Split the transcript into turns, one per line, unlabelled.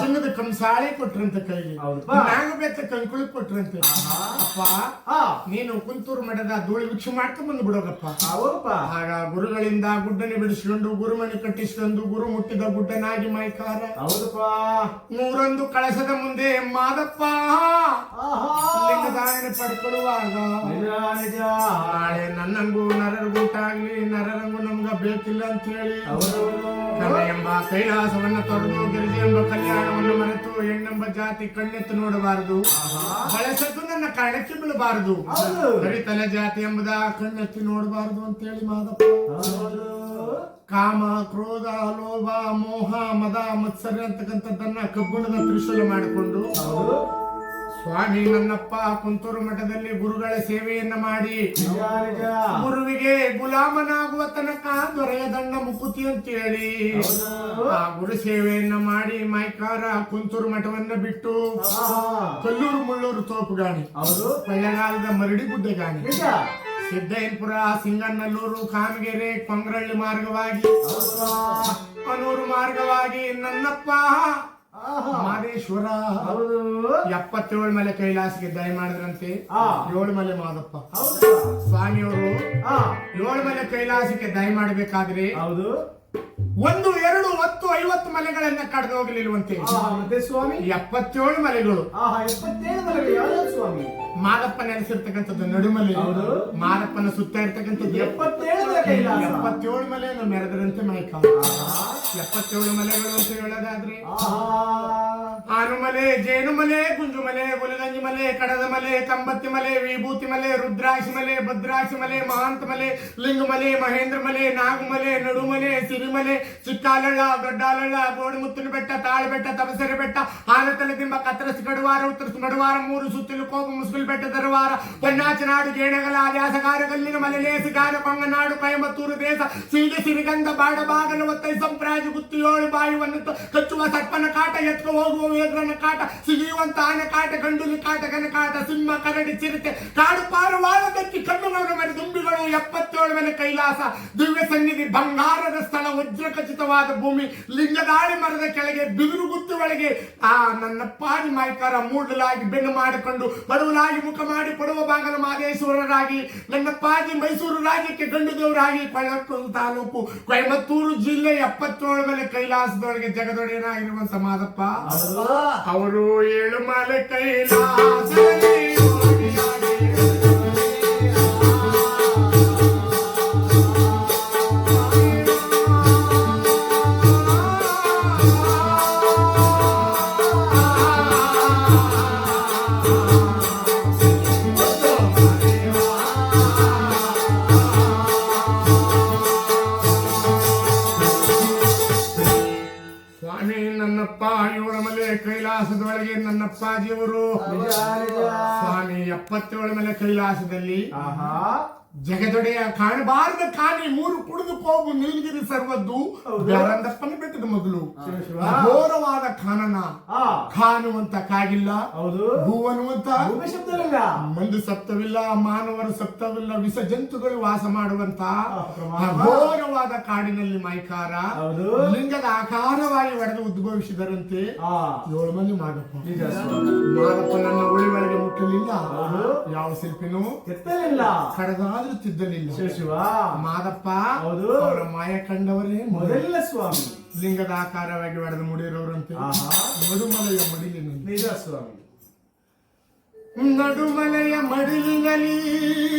ಚಿನ್ನದ ಕಂಸಾಳೆ ಕೊಟ್ರಂತ ಕೈಗೆ
ನಾಗಬೇಕ
ನಾಗಬೆತ್ತ ಕೊಟ್ರಂತ. ಅಪ್ಪ ನೀನು ಕುಂತೂರು ಮಠದ ಧೂಳಿ ಭಿಕ್ಷೆ ಮಾಡ್ಕೊಂಡ್ ಬಂದು ಬಿಡೋಗಪ್ಪ
ಹೌದಪ್ಪ.
ಆಗ ಗುರುಗಳಿಂದ ಗುಡ್ಡನೆ ಬಿಡಿಸಿಕೊಂಡು ಗುರುಮಣಿ ಕಟ್ಟಿಸಿಕೊಂಡು ಗುರು ಮುಟ್ಟಿದ ಗುಡ್ಡನಾಗಿ ಮೈಕಾರ
ಹೌದಪ್ಪ.
ನೂರೊಂದು ಕಳಸದ ಮುಂದೆ ಮಾದಪ್ಪ. ಲಿಂಗದಾಯನ ಪಡ್ಕೊಳ್ಳುವಾಗ. ನನ್ನಂಗೂ ನರರ ನರರಿಗುಂಟಾಗ್ಲಿ ನರರಂಗೂ ನಮ್ಗ ಬೇಕಿಲ್ಲ ಅಂತ ಹೇಳಿ. ಎಂಬ ಕೈಲಾಸವನ್ನ ತೊರೆದು ಗಿರಿಜಿ ಎಂಬ ಕಲ್ಯಾಣವನ್ನು ಮರೆತು ಹೆಣ್ಣೆಂಬ ಜಾತಿ ಕಣ್ಣೆತ್ತು ನೋಡಬಾರದು. ಬಳಸದ್ದು ನನ್ನ ಕಣಕ್ಕೆ ಬೀಳಬಾರದು. ಹರಿತಲ ಜಾತಿ ಎಂಬುದ ಕಣ್ಣೆತ್ತಿ ನೋಡಬಾರದು ಅಂತ ಹೇಳಿ
ಮಾದಪ್ಪ.
ಕಾಮ ಕ್ರೋಧ ಲೋಭ ಮೋಹ ಮದ ಮತ್ಸರ್ಯ ಅಂತಕ್ಕಂಥದ್ದನ್ನ ಕಬ್ಬಿಣದ ತ್ರಿಶೂಲ ಮಾಡಿಕೊಂಡು ಸ್ವಾಮಿ ನನ್ನಪ್ಪ ಕುಂತೂರು ಮಠದಲ್ಲಿ ಗುರುಗಳ ಸೇವೆಯನ್ನ ಮಾಡಿ ಗುರುವಿಗೆ ಗುಲಾಮನಾಗುವ ತನಕ ದೊರೆಯದಣ್ಣ ಮುಕುತಿ ಅಂತೇಳಿ.
ಹೇಳಿ
ಆ ಗುರು ಸೇವೆಯನ್ನ ಮಾಡಿ ಮೈಕಾರ ಕುಂತೂರು ಮಠವನ್ನ ಬಿಟ್ಟು ಕಲ್ಲೂರು ಮುಳ್ಳೂರು ತೋಪುಗಾಣಿ.
ಹೌದು.
ಕೊಳ್ಳೆಗಾಲದ ಮರಡಿ ಗುಡ್ಡೆಗಾಣಿ.
ನಿಜ.
ಸಿದ್ದಯ್ಯನಪುರ ಸಿಂಗನಲ್ಲೂರು ಕಾಮಗೆರೆ ಕೊಂಗ್ರಳ್ಳಿ ಮಾರ್ಗವಾಗಿ ಅನೂರು ಮಾರ್ಗವಾಗಿ ನನ್ನಪ್ಪ
ಆಹಾ.
ಮಾದೇಶ್ವರ
ಹೌದು.
ಎಪ್ಪತ್ತೇಳು ಮಲೆ ಕೈಲಾಸಕ್ಕೆ ದಯ ಮಾಡಿದ್ರಂತೆ. ಏಳು ಮಲೆ ಮಾದಪ್ಪ.
ಹೌದಾ?
ಸ್ವಾಮಿಯವರು
ಆ.
ಏಳು ಮಲೆ ಕೈಲಾಸಕ್ಕೆ ದಯ ಮಾಡಬೇಕಾದ್ರೆ
ಹೌದು.
ಒಂದು ಐವತ್ತು ಮಲೆಗಳನ್ನ ಕಡ್ದು ಹೋಗಲಿಲ್ವಂತೆ?
ಆಹಾ ಮತ್ತೆ ಸ್ವಾಮಿ?
ಎಪ್ಪತ್ತೇಳು ಮಲೆಗಳು.
ಆಹಾ ಎಪ್ಪತ್ತೇಳು ಸ್ವಾಮಿ?
ಮಾದಪ್ಪ ನೆಲೆಸಿರ್ತಕ್ಕಂಥದ್ದು ನಡುಮಲೆ
ಹೌದು.
ಮಾದಪ್ಪನ ಸುತ್ತ ಇರ್ತಕ್ಕಂಥದ್ದು
ಎಪ್ಪತ್ತೇಳು ಮಲೆ ಕೈಲಾಸ.
ಎಪ್ಪತ್ತೇಳು ಮಲೆಯನ್ನು ಮೆರೆದರಂತೆ ಮೈಕ. ಎಪ್ಪತ್ತೇಳು ಮಲೆಗಳು ಅಂತ ಹೇಳೋದಾದ್ರೆ.
ಆಹಾ.
ಆನುಮಲೆ ಜೇನುಮಲೆ ಗುಂಜುಮಲೆ ಗುಲಗಂಜಿ ಮಲೆ, ಕಡದ ಮಲೆ ಕಂಬತ್ತಿ ಮಲೆ, ವಿಭೂತಿ ಮಲೆ, ರುದ್ರಾಕ್ಷಿ ಮಲೆ, ಭದ್ರಾಕ್ಷಿ ಮಲೆ ಮಹಾಂತ ಮಲೆ, ಲಿಂಗ ಮಲೆ, ಮಹೇಂದ್ರ ಮಲೆ ನಾಗಮಲೆ ನಡುಮಲೆ ಸಿರಿಮಲೆ ಚಿಕ್ಕಾಲಳ್ಳ ದೊಡ್ಡಾಲಳ್ಳ ಗೋಡಿಮುತ್ತಿನ ಬೆಟ್ಟ ತಾಳ್ಬೆಟ್ಟ ತಪಸರೆ ಬೆಟ್ಟ ಆನತಲೆ ದಿಂಬ, ಕತ್ತರಸಿ ಕಡುವಾರ ಉತ್ತರ ನಡುವಾರ, ಮೂರು ಸುತ್ತಲೂ ಕೋಪ, ಮುಸ್ಕುಲ್ ಬೆಟ್ಟ ದರವಾರ ಪನ್ನಾಚನಾಡು ಗೇಣಗಲ ಆದ್ಯಾಸಗಾರ ಕಲ್ಲಿನ ಮಲೆ ಲೇಸಿಗಾರ ಕೊಂಗನಾಡು ಕೊಯಮತ್ತೂರು ದೇಶ ಸೀಗೆ ಸಿರಿಗಂಧ, ಬಾಡ, ಬಾಗಲು, ಒತ್ತೈ, ಸಂಪ್ರಾಜ ಗುತ್ತಿಯೋಳು ಬಾಯಿವನ್ನು ಕಚ್ಚುವ, ಸರ್ಪನ ಕಾಟ, ಎತ್ಕೊ ಹೋಗುವ ವೇದ್ರನ ಕಾಟ, ಸಿಗಿಯುವಂತ ಆನೆ ಕಾಟ, ಗಂಡುಲಿ ಕಾಟ ಗನ ಕಾಟ ಸಿಂಹ ಕರಡಿ ಚಿರತೆ ಕಾಡು ಪಾರುವಾಳ ದಕ್ಕಿ ಕಣ್ಣುಗಳ ಮೇಲೆ ದುಂಬಿಗಳು ಎಪ್ಪತ್ತೇಳು ಎಪ್ಪತ್ತೇಳುವನೇ ಕೈಲಾಸ ದಿವ್ಯ ಸನ್ನಿಧಿ ಬಂಗಾರದ ಸ್ಥಳ ವಜ್ರ ಖಚಿತವಾದ ಭೂಮಿ ಲಿಂಗದಾಳಿ ಮರದ ಕೆಳಗೆ ಬಿದಿರು ಗುತ್ತು ಒಳಗೆ. ಆ ನನ್ನ ಪಾಡಿ ಮಾಯ್ಕಾರ ಮೂಡಲಾಗಿ ಬೆನ್ನು ಮಾಡಿಕೊಂಡು ಬಡವಲಾಗಿ ಮುಖ ಮಾಡಿ ಪಡುವ ಭಾಗದ ಮಾದೇಶ್ವರರಾಗಿ ನನ್ನ ಪಾಜಿ ಮೈಸೂರು ರಾಜ್ಯಕ್ಕೆ ಗಂಡು ದೇವರಾಗಿ ಕೊಳ್ಳಕ್ಕೂರು ತಾಲೂಕು ಕೊಯಮತ್ತೂರು ಜಿಲ್ಲೆ ಎಪ್ಪತ್ತೇಳು ಮೇಲೆ ಕೈಲಾಸದೊಳಗೆ ಜಗದೊಡೆಯನಾಗಿರುವಂತ ಮಾದಪ್ಪ. ಅವರು ಏಳು ಮಲೆ ಕೈಲಾಸದಲ್ಲಿ ಸ್ವಾಮಿ ನನ್ನಪ್ಪ ಏಳು ಮಲೆ ಕೈಲಾಸದೊಳಗೆ ನನ್ನಪ್ಪಾಜಿಯವರು
ದೇವರು
ಸ್ವಾಮಿ ಎಪ್ಪತ್ತೇಳು ಮಲೆ ಕೈಲಾಸದಲ್ಲಿ
ಆಹಾ.
ಜಗದೊಡೆಯ ಕಾಣಬಾರದ ಕಾಣಿ ಮೂರು ಕುಡಿದು ಹೋಗು ನೀಲಗಿರಿ ಸರ್ವದ್ದು.
ಹೌದು.
ಬಿಟ್ಟದ ಮೊದಲು. ಘೋರವಾದ ಖಾನನ. ಖಾನುವಂತ ಕಾಗಿಲ್ಲ.
ಶಬ್ದವಿಲ್ಲ.
ಮಂದು ಸಪ್ತವಿಲ್ಲ ಮಾನವರ ಸಪ್ತವಿಲ್ಲ ವಿಷ ಜಂತುಗಳು ವಾಸ ಮಾಡುವಂತ. ಘೋರವಾದ ಕಾಡಿನಲ್ಲಿ ಮೈಕಾರ. ಲಿಂಗದ ಆಕಾರವಾಗಿ ಒಡೆದು ಉದ್ಭವಿಸಿದರಂತೆ. ಏಳು ಮಂದಿ ಮಾದಪ್ಪ.
ಮಾಡಪ್ಪ
ಮಾದಪ್ಪ ನನ್ನ ಒಳಗೆ ಮುಟ್ಟಲಿಲ್ಲ. ಯಾವ ಶಿಲ್ಪಿನೂ
ಎತ್ತಲಿಲ್ಲ
ಕಡದಾದ್ರೂ ತಿದ್ದಲಿಲ್ಲ
ಶಿವ.
ಮಾದಪ್ಪ
ಹೌದು.
ಅವರ ಮಾಯ ಕಂಡವರೇ ಮೊದಲ
ಸ್ವಾಮಿ.
ಲಿಂಗದ ಆಕಾರವಾಗಿ ಒಡೆದು ಮುಡಿರೋರಂತೆ
ಆಹಾ.
ನಡುಮಲೆಯ ಮಡಿಲಿನಲ್ಲಿ.
ನಿಜ ಸ್ವಾಮಿ.
ನಡುಮಲೆಯ ಮಡಿಲಿನಲ್ಲಿ.